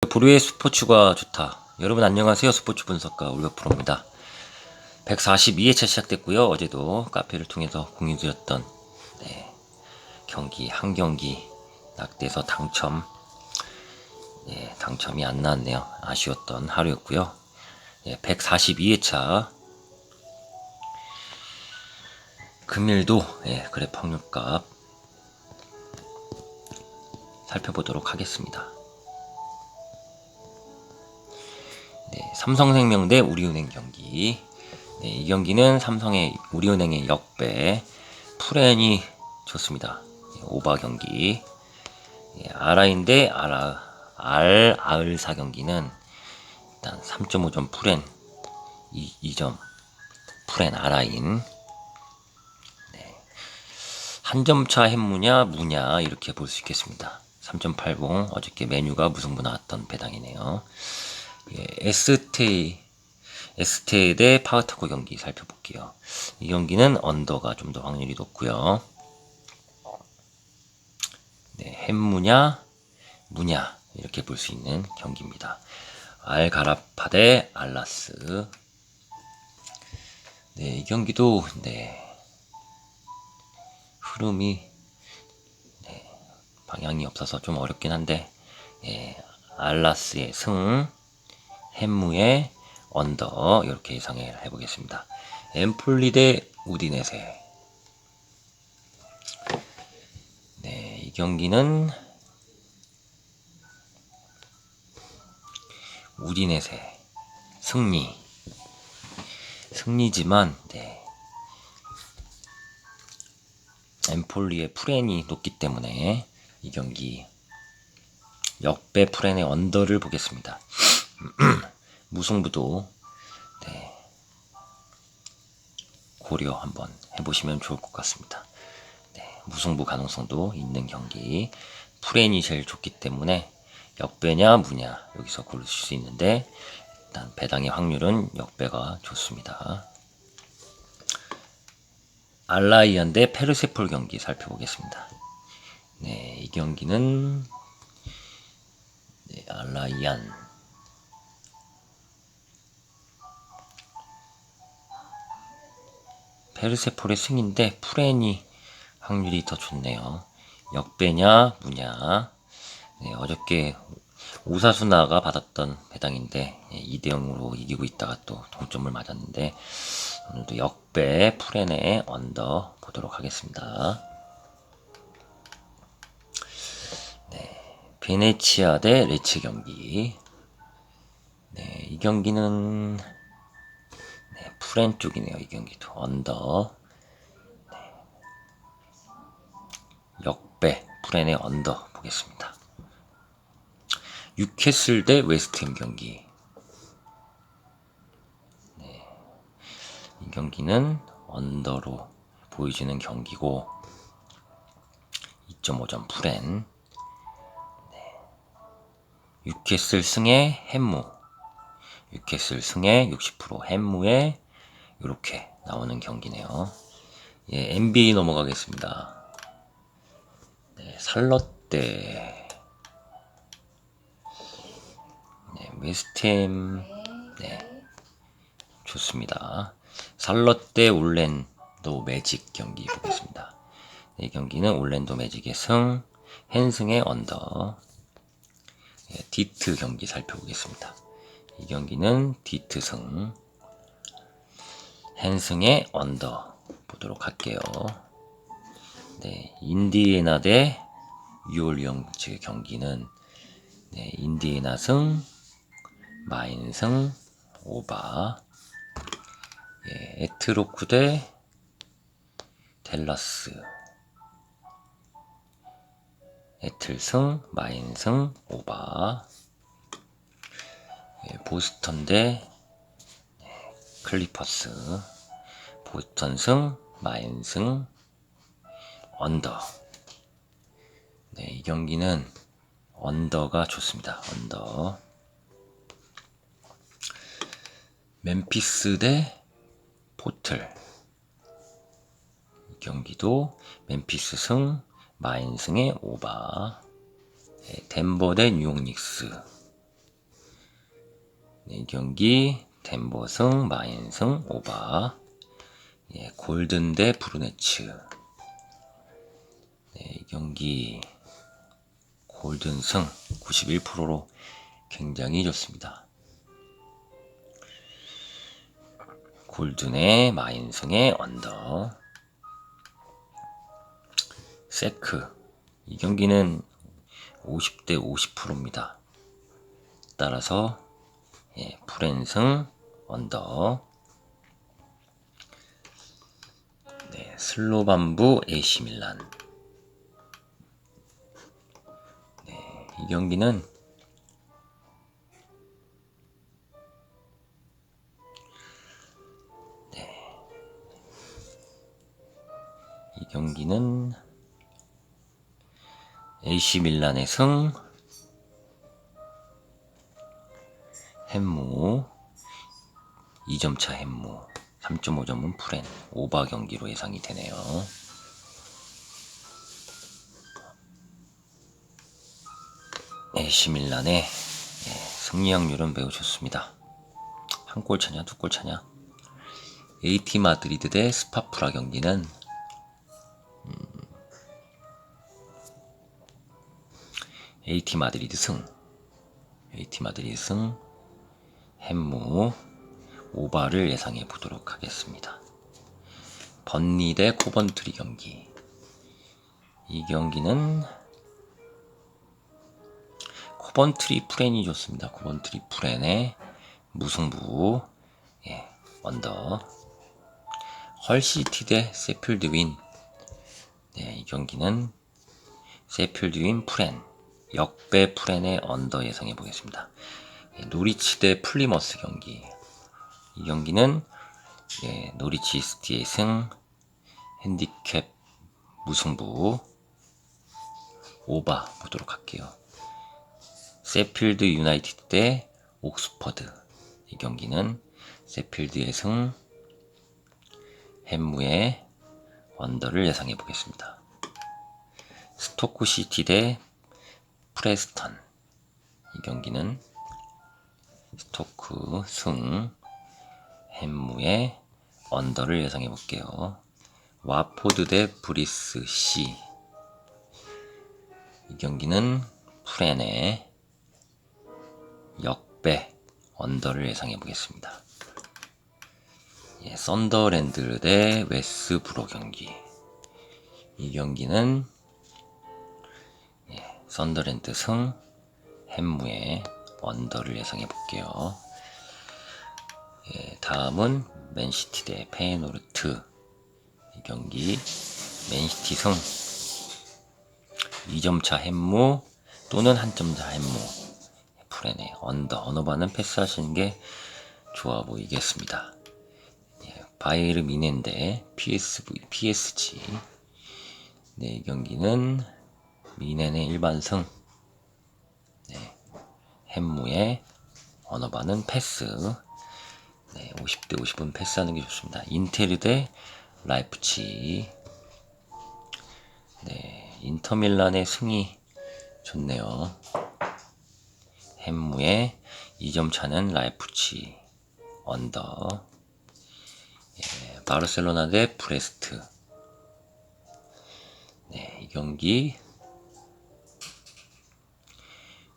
보류의 스포츠가 좋다. 여러분 안녕하세요. 스포츠 분석가 울베프로입니다. 142회차 시작됐고요. 어제도 카페를 통해서 공유드렸던 네, 경기 한 경기 낙대서 당첨 네, 당첨이 안 나왔네요. 아쉬웠던 하루였고요. 네, 142회차 금일도 네, 그래프 확률값 살펴보도록 하겠습니다. 네, 삼성생명 대 우리은행 경기. 네, 이 경기는 삼성의 우리은행의 역배 프렌이 좋습니다. 네, 오바 경기. 네, 아라인 대 아라 알 아을사 경기는 일단 3.5점 프렌 2, 2점 프렌 아라인 네. 한점차 했무냐 무냐 이렇게 볼 수 있겠습니다. 3.80 어저께 메뉴가 무승부 나왔던 배당이네요. 예, 에스테이 에스테 대 파워타코 경기 살펴볼게요. 이 경기는 언더가 좀 더 확률이 높고요. 네, 햄무냐 무냐 이렇게 볼 수 있는 경기입니다. 알가라파 대 알라스. 네, 이 경기도 네 흐름이 네, 방향이 없어서 좀 어렵긴 한데 예, 알라스의 승 햄무의 언더 이렇게 예상을 해보겠습니다. 엠폴리 대 우디네세 네, 이 경기는 우디네세 승리 승리지만 네. 엠폴리의 프렌이 높기 때문에 이 경기 역배 프렌의 언더를 보겠습니다. 무승부도 네, 고려 한번 해보시면 좋을 것 같습니다. 네, 무승부 가능성도 있는 경기. 프렌이 제일 좋기 때문에 역배냐 무냐 여기서 고르실 수 있는데 일단 배당의 확률은 역배가 좋습니다. 알라이언 대 페르세폴 경기 살펴보겠습니다. 네, 이 경기는 네, 알라이안 페르세폴의 승인데 프렌이 확률이 더 좋네요. 역배냐 무냐. 네, 어저께 오사수나가 받았던 배당인데 2대 0으로 이기고 있다가 또 동점을 맞았는데 오늘도 역배 프렌의 언더 보도록 하겠습니다. 네, 베네치아 대 레츠 경기. 네, 이 경기는 네, 프렌 쪽이네요. 이 경기도 언더. 네. 역배 프렌의 언더 보겠습니다. 유캐슬 대 웨스트햄 경기. 네. 이 경기는 언더로 보여지는 경기고 2.5점 프렌. 네. 유캐슬 승의 햄무. 유캐슬 승의 60% 햄무에 이렇게 나오는 경기네요. 예, NBA 넘어가겠습니다. 네, 살럿대 네, 웨스템 네, 좋습니다. 살럿대 올랜도 매직 경기 보겠습니다. 이 경기는 올랜도 매직의 승, 헨승의 언더, 예, 디트 경기 살펴보겠습니다. 이 경기는 디트 승, 헨승의 언더 보도록 할게요. 네, 인디애나 대 유올리언즈 경기는 네, 인디애나 승, 마인 승, 오바, 예, 에트로크 대 델라스, 에틀승, 마인승, 오바, 예, 보스턴 대 네, 클리퍼스, 보스턴 승, 마인 승, 언더. 네, 이 경기는 언더가 좋습니다. 언더. 멤피스 대 포틀. 이 경기도 멤피스 승, 마인 승의 오바. 네, 덴버 대 뉴욕 닉스. 네, 이 경기 덴버승, 마인승, 오바. 예, 골든 대 브루네츠. 네, 이 경기 골든승 91%로 굉장히 좋습니다. 골든의 마인승의 언더. 세크. 이 경기는 50대 50%입니다. 따라서 예, 프랜승 언더. 네, 슬로반부 AC 밀란. 네, 이 경기는 네. 이 경기는 AC 밀란의 승 햄무 2점차 햄무. 3.5점은 프렌 오바 경기로 예상이 되네요. AC 밀란의 예, 승리 확률은 매우 좋습니다. 한 골 차냐 두 골 차냐? AT 마드리드 대 스파프라 경기는 AT 마드리드 승. AT 마드리드 승 햄무 오바를 예상해 보도록 하겠습니다. 번니 대 코번트리 경기 이 경기는 코번트리 프렌이 좋습니다. 코번트리 프렌의 무승부 예, 언더 헐시티 대 세필드 윈 네, 이 경기는 세필드 윈 프렌 역배 프렌의 언더 예상해 보겠습니다. 예, 노리치 대 플리머스 경기. 이 경기는 예, 노리치 스티의 승 핸디캡 무승부 오바 보도록 할게요. 세필드 유나이티드 대 옥스퍼드. 이 경기는 세필드의 승 햄무의 언더를 예상해 보겠습니다. 스토크 시티 대 프레스턴. 이 경기는 스토크 승 햄무의 언더를 예상해 볼게요. 와포드 대 브리스 C. 이 경기는 프렌의 역배 언더를 예상해 보겠습니다. 예, 썬더랜드 대 웨스브로 경기. 이 경기는 예, 썬더랜드 승 햄무의 언더를 예상해 볼게요. 예, 다음은 맨시티 대 페이노르트. 이 경기 맨시티 승. 2점차 햄무 또는 1점차 햄무 프렌의 언더. 언어반은 패스하시는 게 좋아 보이겠습니다. 예, 바이르 미넨데 PSV, PSG 네, 이 경기는 미넨의 일반 승. 네, 햄무의 언어반은 패스 네, 50대 50은 패스하는 게 좋습니다. 인테르 대 라이프치 네, 인터밀란의 승이 좋네요. 햄무의 2점 차는 라이프치 언더 예, 바르셀로나 대 브레스트 네, 이 경기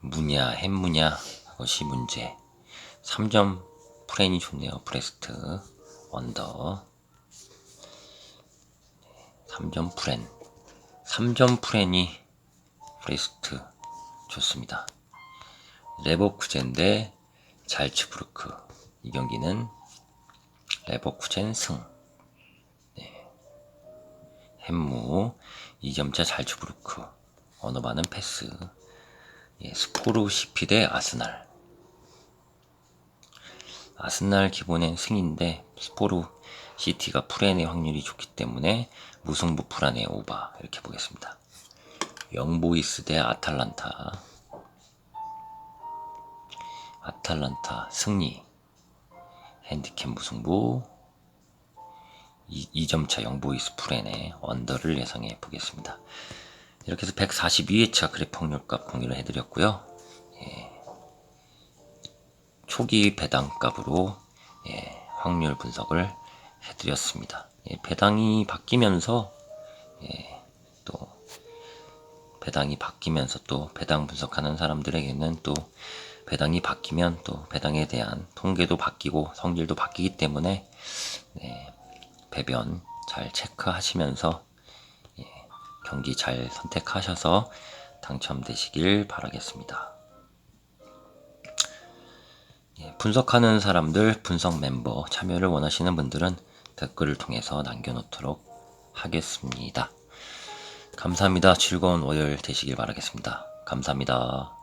무냐 햄무냐 그것이 문제 3점 프렌이 좋네요. 브레스트 언더. 3점 프렌 3점 프렌이 브레스트. 좋습니다. 레버쿠젠 대 잘츠부르크. 이 경기는 레버쿠젠 승. 네. 햄무 2점차 잘츠부르크. 언어반은 패스. 예, 스포르 시피 대 아스날 아스날 기본엔 승인데 스포르 시티가 프렌의 확률이 좋기 때문에 무승부 프란의 오바 이렇게 보겠습니다. 영보이스 대 아탈란타 아탈란타 승리 핸디캡 무승부 2, 점차 영보이스 프렌의 언더를 예상해 보겠습니다. 이렇게 해서 142회차 그래프 확률값 공유를 해드렸고요. 예. 총 초기 배당값으로 예, 확률 분석을 해드렸습니다. 예, 배당이 바뀌면서 예, 또 배당이 바뀌면서 또 배당 분석하는 사람들에게는 또 배당이 바뀌면 또 배당에 대한 통계도 바뀌고 성질도 바뀌기 때문에 네, 배변 잘 체크하시면서 예, 경기 잘 선택하셔서 당첨되시길 바라겠습니다. 예, 분석하는 사람들, 분석 멤버 참여를 원하시는 분들은 댓글을 통해서 남겨놓도록 하겠습니다. 감사합니다. 즐거운 월요일 되시길 바라겠습니다. 감사합니다.